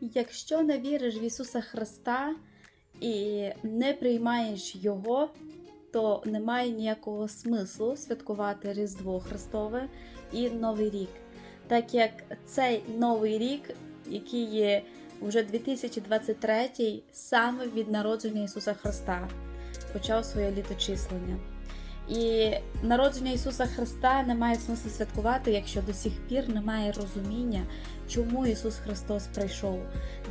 Якщо не віриш в Ісуса Христа і не приймаєш Його, то немає ніякого смислу святкувати Різдво Христове і Новий рік. Так як цей новий рік, який є вже 2023, саме від народження Ісуса Христа, почав своє літочислення. І народження Ісуса Христа не має смислу святкувати, якщо до сих пір немає розуміння, чому Ісус Христос прийшов,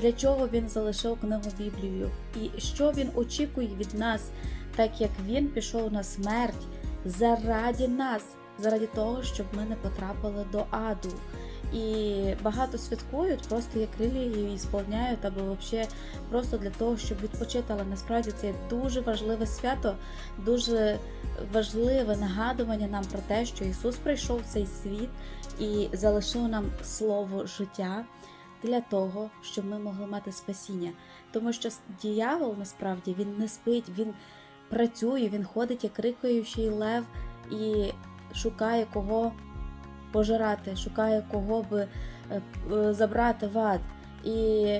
для чого Він залишив книгу Біблію, і що Він очікує від нас, так як Він пішов на смерть заради нас, заради того, щоб ми не потрапили до аду. І багато святкують просто як релігію і сповняють, або взагалі просто для того, щоб відпочити. Але насправді це дуже важливе свято, дуже важливе нагадування нам про те, що Ісус прийшов в цей світ і залишив нам слово життя для того, щоб ми могли мати спасіння. Тому що діявол насправді він не спить, він працює, він ходить як рикаючий лев і шукає кого пожирати, шукає кого би е, е, забрати в ад. І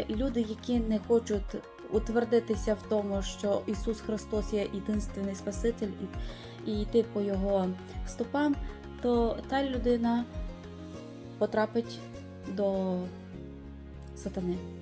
люди, які не хочуть утвердитися в тому, що Ісус Христос є єдинственний Спаситель і, і йти по Його стопам, то та людина потрапить до сатани.